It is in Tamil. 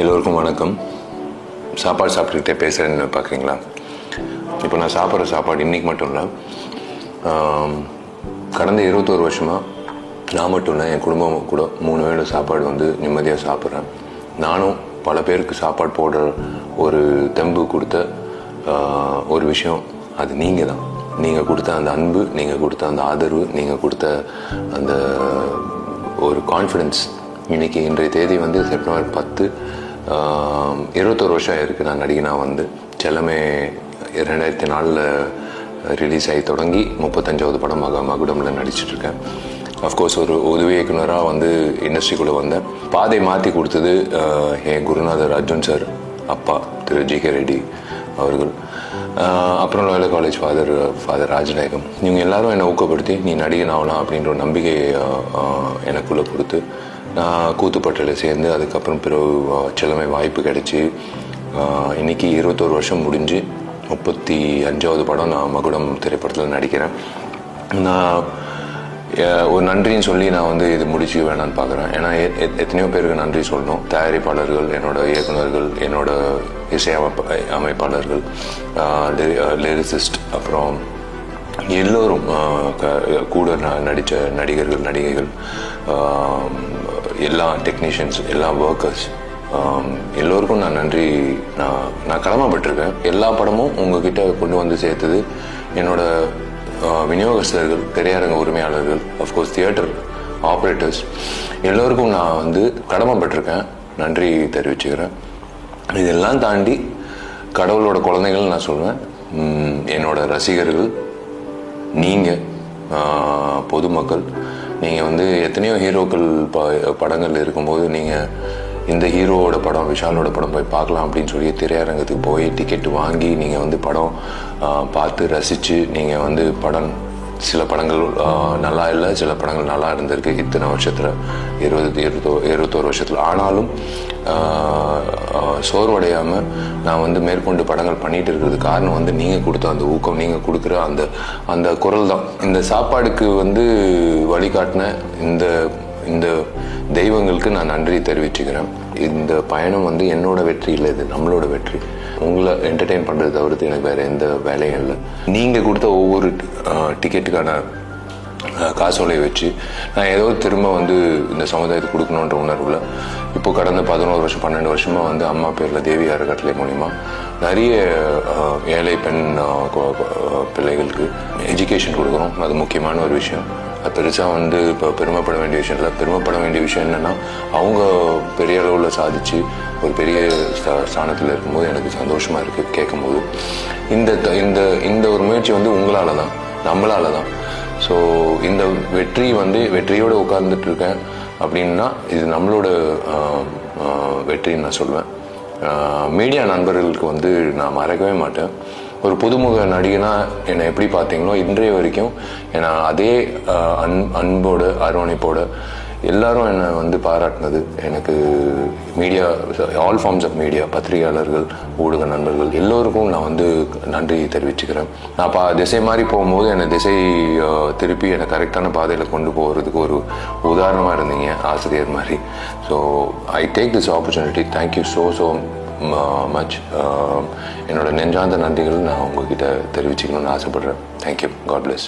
எல்லோருக்கும் வணக்கம். சாப்பாடு சாப்பிட்டுக்கிட்டே பேசுகிறேன்னு பார்க்குறீங்களா? இப்போ நான் சாப்பிட்ற சாப்பாடு இன்றைக்கி மட்டும் இல்லை. கடந்த இருபத்தோரு வருஷமாக நான் மட்டும் இல்லை என் குடும்பம் கூட மூணு வேளை சாப்பாடு வந்து நிம்மதியாக சாப்பிட்றேன். நானும் பல பேருக்கு சாப்பாடு போடுற ஒரு தெம்பு கொடுத்த ஒரு விஷயம் அது நீங்கள் தான். நீங்கள் கொடுத்த அந்த அன்பு நீங்கள் கொடுத்த அந்த ஆதரவு நீங்கள் கொடுத்த அந்த ஒரு கான்ஃபிடென்ஸ் இன்றைக்கி இன்றைய தேதி வந்து செப்டம்பர் பத்து இருபத்தோரு வருஷம் ஆயிருக்கு. நான் நடிகனாக வந்து செல்லமே ரெண்டாயிரத்தி நாலில் ரிலீஸ் ஆகி தொடங்கி முப்பத்தஞ்சாவது படம் மக மகுடமில் நடிச்சிட்ருக்கேன். அஃப்கோர்ஸ் ஒரு உதவி இயக்குனராக வந்து இண்டஸ்ட்ரிக்குள்ளே வந்தேன். பாதை மாற்றி கொடுத்தது என் குருநாதர் அர்ஜுன் சார் அப்பா திரு ஜி கே ரெட்டி அவர்கள். அப்புறம் Loyola college father father Rajanayagam. இவங்க எல்லாரும் என்னை ஊக்கப்படுத்தி நீ நடிகன் ஆகலாம் அப்படின்ற ஒரு நம்பிக்கையை எனக்குள்ளே கொடுத்து நான் கூத்துப்பட்டில் சேர்ந்து அதுக்கப்புறம் பிறகு ஆஹ், செல்லமை வாய்ப்பு கிடச்சி இன்றைக்கி இருபத்தோரு வருஷம் முடிஞ்சு முப்பத்தி அஞ்சாவது படம் நான் மகுடம் திரைப்படத்தில் நடிக்கிறேன். நான் ஒரு நன்றின்னு சொல்லி நான் வந்து இது முடிச்சு வேணான்னு பார்க்குறேன் ஏன்னா எ- எத்தனையோ பேருக்கு நன்றி சொல்லணும். தயாரிப்பாளர்கள் என்னோட இயக்குநர்கள் என்னோட இசை அமைப்பாளர்கள் லிரிசிஸ்ட் அப்புறம் எல்லோரும் க- கூட நடித்த நடிகர்கள் நடிகைகள் எல்லா டெக்னீஷியன்ஸ் எல்லா ஒர்க்கர்ஸ் எல்லோருக்கும் நான் நன்றி. நான் நான் கடமைப்பட்டிருக்கேன். எல்லா படமும் உங்ககிட்ட கொண்டு வந்து சேர்த்தது என்னோட விநியோகஸ்தர்கள் திரையரங்க உரிமையாளர்கள் அஃப்கோர்ஸ் தியேட்டர் ஆப்ரேட்டர்ஸ் எல்லோருக்கும் நான் வந்து கடமைப்பட்டிருக்கேன். நன்றி தெரிவிச்சுக்கிறேன். இதெல்லாம் தாண்டி கடவுளோட குழந்தைகள் நான் சொல்வேன். என்னோட ரசிகர்கள் நீங்கள் பொதுமக்கள் நீங்கள் வந்து எத்தனையோ ஹீரோக்கள் ப படங்கள் இருக்கும்போது நீங்கள் இந்த ஹீரோவோட படம் விஷாலோட படம் போய் பார்க்கலாம் அப்படின்னு சொல்லி திரையரங்கத்துக்கு போய் டிக்கெட் வாங்கி நீங்கள் வந்து படம் பார்த்து ரசித்து நீங்கள் வந்து படம் சில படங்கள் நல்லா இல்லை சில படங்கள் நல்லா இருந்திருக்கு. இத்தனை வருஷத்தில் இருபது இருபத்தோ இருபத்தோரு வருஷத்தில். ஆனாலும் சோர்வடையாமல் நான் வந்து மேற்கொண்டு படங்கள் பண்ணிட்டு இருக்கிறது காரணம் வந்து நீங்கள் கொடுத்த அந்த ஊக்கம் நீங்கள் கொடுக்குற அந்த அந்த குரல் தான் இந்த சாப்பாடுக்கு வந்து வழிகாட்டின இந்த இந்த தெய்வங்களுக்கு நான் நன்றி தெரிவிச்சுக்கிறேன். இந்த பயணம் வந்து என்னோட வெற்றி இல்லை இது நம்மளோட வெற்றி. உங்களை என்டர்டெயின் பண்ணுறது தவிர்த்து எனக்கு வேறு எந்த வேலையும் இல்லை. நீங்கள் கொடுத்த ஒவ்வொரு டிக்கெட்டுக்கான காசோலை வச்சு நான் ஏதோ திரும்ப வந்து இந்த சமுதாயத்துக்கு கொடுக்கணுன்ற உணர்வில் இப்போ கடந்த பதினோரு வருஷம் பன்னெண்டு வருஷமாக வந்து அம்மா பேரில் தேவி அறக்கட்டளை மூலிமா நிறைய ஏழை பெண் பிள்ளைகளுக்கு எஜுகேஷன் கொடுக்குறோம் அது முக்கியமான ஒரு விஷயம். அது பெருசாக வந்து இப்போ பெருமைப்பட வேண்டிய விஷயம் இல்லை. பெருமைப்பட வேண்டிய விஷயம் என்னென்னா அவங்க பெரிய அளவில் சாதிச்சு ஒரு பெரிய ஸ்தானத்தில் இருக்கும்போது எனக்கு சந்தோஷமாக இருக்குது கேட்கும்போது. இந்த த- இந்த இந்த ஒரு முயற்சி வந்து உங்களால் தான் நம்மளால தான் ஸோ இந்த வெற்றி வந்து வெற்றியோடு உட்கார்ந்துட்டு இருக்கேன் அப்படின்னா இது நம்மளோட வெற்றின்னு நான் சொல்லுவேன் மீடியா நண்பர்களுக்கு வந்து நான் மறக்கவே மாட்டேன். ஒரு புதுமுக நடிகனா என்னை எப்படி பார்த்தீங்களோ இன்றைய வரைக்கும் ஏன்னா அதே அன் அன்போடு அரவணைப்போடு எல்லாரும் என்னை வந்து பாராட்டினது. எனக்கு media all forms of media பத்திரிகையாளர்கள் ஊடக நண்பர்கள் எல்லோருக்கும் நான் வந்து நன்றி தெரிவிச்சுக்கிறேன். நான் பா திசை மாதிரி போகும்போது என்னை திசை திருப்பி என்னை கரெக்டான பாதையில் கொண்டு போகிறதுக்கு ஒரு உதாரணமாக இருந்தீங்க ஆசிரியர் மாதிரி so I take this opportunity thank you so so much என்னோட நெஞ்சார்ந்த நன்றிகள் நான் உங்ககிட்ட தெரிவிச்சுக்கணும்னு ஆசைப்பட்றேன். Thank you God plus